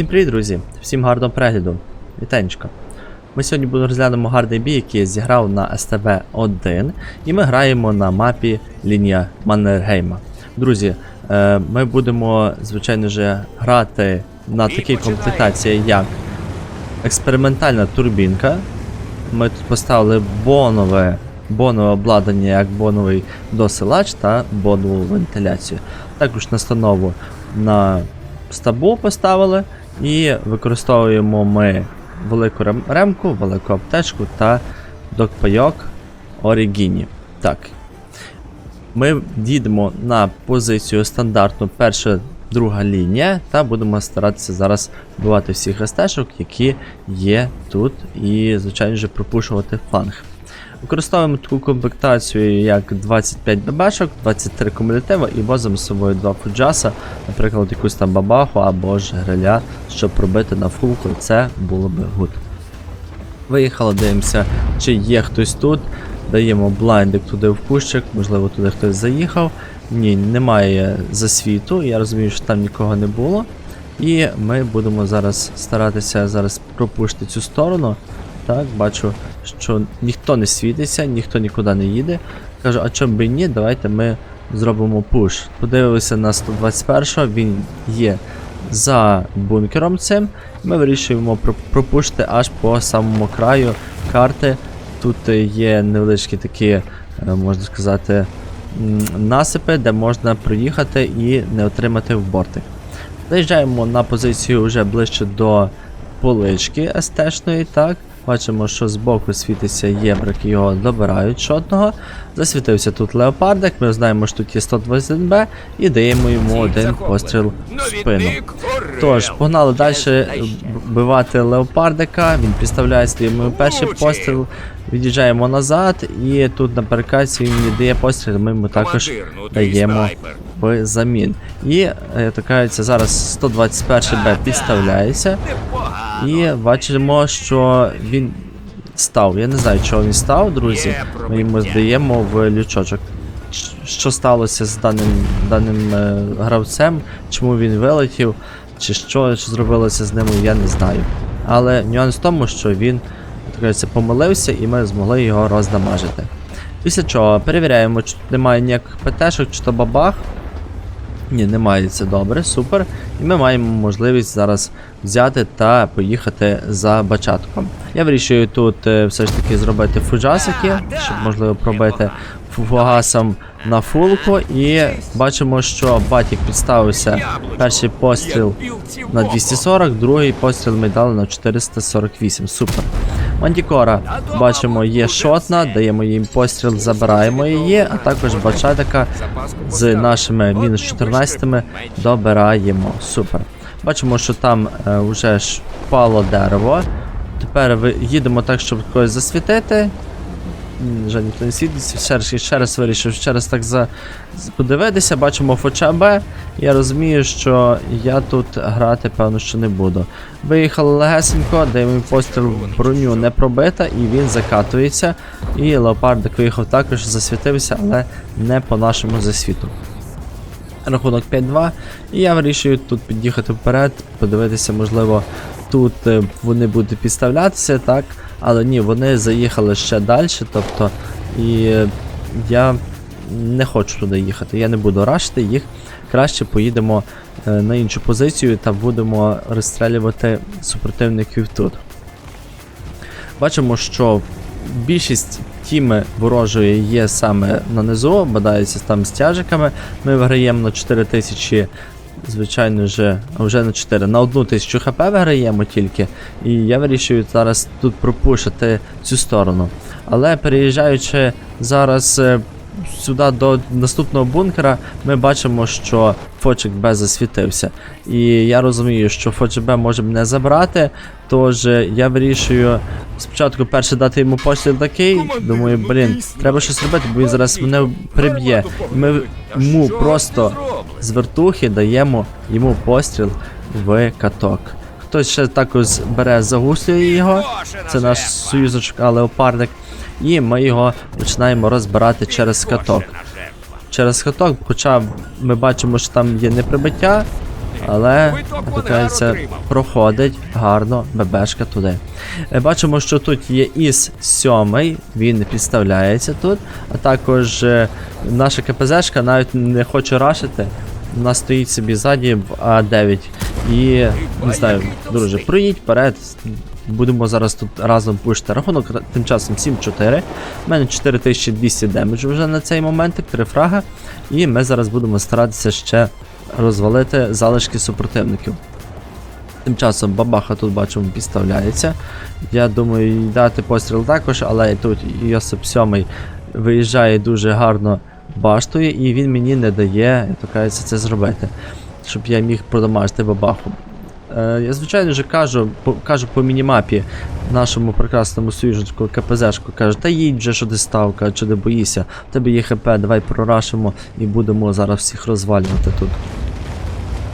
Всім привіт, друзі! Всім гарного перегляду. Вітанечка. Ми сьогодні будемо розглянемо гарний бій, який я зіграв на СТБ 1 і ми граємо на мапі лінія Маннергейма. Друзі, е, ми будемо, звичайно ж, грати на такій комплектації, як експериментальна турбінка. Ми тут поставили бонове, бонове обладнання, як боновий досилач та бонову вентиляцію. Також настанову на стабу поставили і використовуємо ми велику рем- ремку, велику аптечку та докпайок Орігіні. Так. Ми дійдемо на позицію стандартну перша, друга лінія, та будемо старатися зараз вбивати всіх СТшок, які є тут, і, звичайно ж, пропушувати фланг. Використовуємо таку комплектацію, як 25 ББшок, 23 кумулятива і возимо з собою два фуджаса, наприклад, якусь там бабаху або ж гриля, щоб пробити на фулку, це було би гуд. Виїхали, дивимося, чи є хтось тут. Даємо блайндик туди в кущик, можливо, туди хтось заїхав. Ні, немає засвіту, я розумію, що там нікого не було. І ми будемо зараз старатися зараз пропушити цю сторону. Так, бачу, що ніхто не світиться, ніхто нікуди не їде. Кажу, а чому би ні, давайте ми зробимо пуш. Подивилися на 121-го, він є за бункером цим. Ми вирішуємо про- пропушити аж по самому краю карти. Тут є невеличкі такі, е, можна сказати, насипи, де можна проїхати і не отримати в бортик. Заїжджаємо на позицію вже ближче до полички СТ-шної, так. Бачимо, що з боку світиться єбрик, його добирають шотного. Засвітився тут леопардик, ми знаємо, що тут є 120 б і даємо йому один постріл в спину. Тож, погнали далі вбивати леопардика, він підставляє свій перший постріл, від'їжджаємо назад, і тут на перекації він дає постріл, ми йому також даємо в замін. І, е, так кажеться, зараз 121Б підставляється. І бачимо, що він став. Я не знаю, чого він став, друзі. Ми йому здаємо в лючочок. Що сталося з даним, даним е, гравцем, чому він вилетів, чи що чи зробилося з ним, я не знаю. Але нюанс в тому, що він кажеться, помилився і ми змогли його роздамажити. Після чого перевіряємо, чи тут немає ніяких ПТшок, чи то бабах. Ні, немає, це добре, супер. І ми маємо можливість зараз взяти та поїхати за бачатком. Я вирішую тут е, все ж таки зробити фуджасики, щоб можливо пробити фугасом на фулку. І бачимо, що батік підставився. Перший постріл на 240, другий постріл ми дали на 448. Супер. Мантікора, бачимо, є шотна, даємо їм постріл, забираємо її, а також бачатика з нашими мінус 14 добираємо. Супер. Бачимо, що там е, вже ж впало дерево. Тепер ви їдемо так, щоб когось засвітити. Жаль, ніхто не світиться. Ще раз, ще раз вирішив ще раз так за, подивитися. Бачимо Фоча Б. Я розумію, що я тут грати, певно, що не буду. Виїхали легесенько, їм постріл броню не пробита, і він закатується. І леопардик виїхав також, засвітився, але не по нашому засвіту. Рахунок 5-2. І я вирішую тут під'їхати вперед, подивитися, можливо, тут е, вони будуть підставлятися, так. Але ні, вони заїхали ще далі, тобто, і я не хочу туди їхати, я не буду рашити їх. Краще поїдемо е, на іншу позицію та будемо розстрілювати супротивників тут. Бачимо, що більшість тіми ворожої є саме на низу, бодається там з тяжиками. Ми виграємо на 4000, звичайно же, а вже на 4, на 1000 хп виграємо тільки. І я вирішую зараз тут пропушити цю сторону. Але переїжджаючи зараз е, сюди до наступного бункера, ми бачимо, що Фочик Б засвітився. І я розумію, що Фочик Б може мене забрати. Тож е, я вирішую спочатку перше дати йому постріл такий. Думаю, блін, треба щось робити, бо він зараз мене приб'є. Ми йому просто з вертухи даємо йому постріл в каток. Хтось ще також бере, загуслює його. Це наш союзочок, а леопардик. І ми його починаємо розбирати через каток. Через каток, хоча ми бачимо, що там є неприбиття. Але, кажеться, проходить гарно ББшка туди. Е, Бачимо, що тут є ІС 7, він підставляється тут, а також е, наша КПЗшка навіть не хоче рашити. Вона стоїть собі ззаді в А9. І не знаю, друже, проїдь вперед. Будемо зараз тут разом пушити. Рахунок тим часом 7-4. У мене 4200 демеджу вже на цей момент, 3 фрага. І ми зараз будемо старатися ще розвалити залишки супротивників. Тим часом бабаха тут бачимо підставляється. Я думаю, дати постріл також, але тут Йосип 7 виїжджає дуже гарно баштою, і він мені не дає, як то кажеться, це зробити, щоб я міг продамажити бабаху. Е, я звичайно вже кажу по, кажу по мінімапі нашому прекрасному союзничку КПЗшку, кажу, та їдь вже, що ти ставка, чи не боїшся, в тебе є ХП, давай прорашимо і будемо зараз всіх розвалювати тут.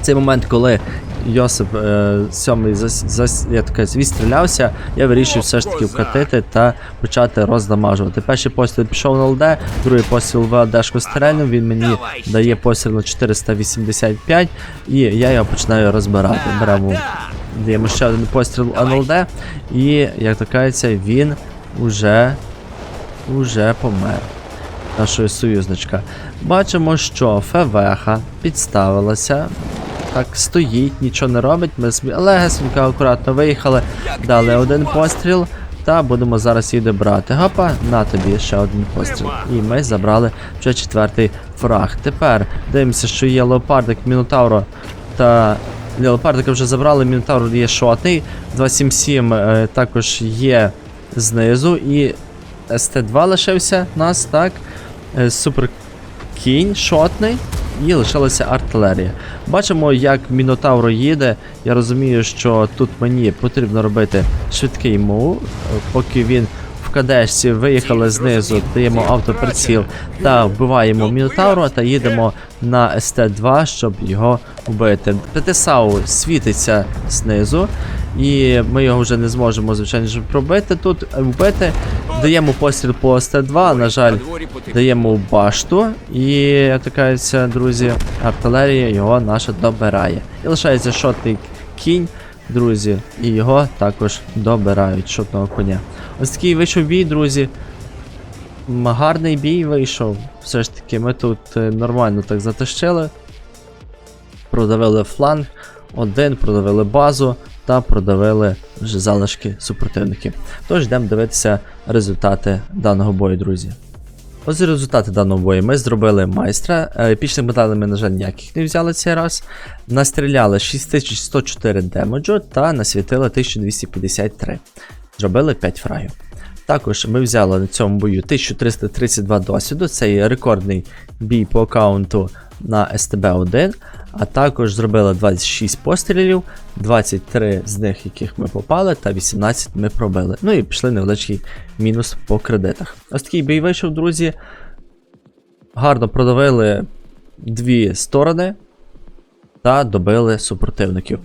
Цей момент, коли Йосип е, сьомий зас, відстрілявся, я вирішив все ж таки вкатити та почати роздамажувати. Перший постріл пішов на ЛД, другий постріл в АДшку стрельнув, він мені дає постріл на 485, і я його починаю розбирати. Беремо, даємо ще один постріл НЛД, і, як то кажеться, він уже, уже помер. Нашої союзничка. Бачимо, що ФВХ підставилася. Так, стоїть, нічого не робить. Ми собі легесенько, акуратно виїхали, дали один постріл. Та будемо зараз її брати. Гапа, на тобі ще один постріл. І ми забрали вже четвертий фраг. Тепер дивимося, що є леопардик Мінотавро та. Леопардика вже забрали, Мінотавр є шотний. 277 е, також є знизу. І СТ2 лишився нас, так. Е, Супер кінь шотний. І лишилася артилерія. Бачимо, як Мінотавро їде. Я розумію, що тут мені потрібно робити швидкий мув, поки він в кадешці виїхали знизу, даємо автоприціл та вбиваємо Мінотавро та їдемо на СТ2, щоб його вбити. ПТСАУ світиться знизу, і ми його вже не зможемо, звичайно пробити тут, вбити. Даємо постріл по СТ2, на жаль. Даємо башту, і як друзі, артилерія його наша добирає. І лишається шотний кінь, друзі, і його також добирають шотного коня. Ось такий вийшов бій, друзі. Гарний бій вийшов. Все ж таки, ми тут е, нормально так затащили. Продавили фланг, один, продавили базу та продавили вже залишки супротивників. Тож йдемо дивитися результати даного бою, друзі. Ось результати даного бою. Ми зробили майстра. Епічних медалей ми, на жаль, ніяких не взяли цей раз. Настріляли 6104 демеджу та насвітили 1253. Зробили 5 фрагів. Також ми взяли на цьому бою 1332 досвіду. Це є рекордний бій по аккаунту на СТБ-1. А також зробили 26 пострілів, 23 з них, яких ми попали, та 18 ми пробили. Ну і пішли невеличкий мінус по кредитах. Ось такий бій вийшов, друзі. Гарно продавили дві сторони та добили супротивників.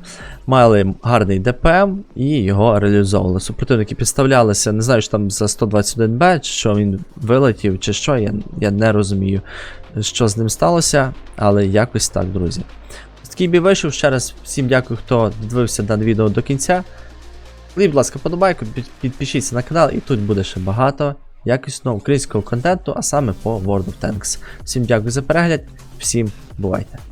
Мали гарний ДПМ і його реалізовували. Супротивники підставлялися, не знаю, що там за 121Б, чи що він вилетів, чи що, я, я не розумію, що з ним сталося, але якось так, друзі. Такий бій вийшов. Ще раз всім дякую, хто дивився дане відео до кінця. І, будь ласка, подобайку, підпишіться на канал, і тут буде ще багато якісного українського контенту, а саме по World of Tanks. Всім дякую за перегляд, всім бувайте!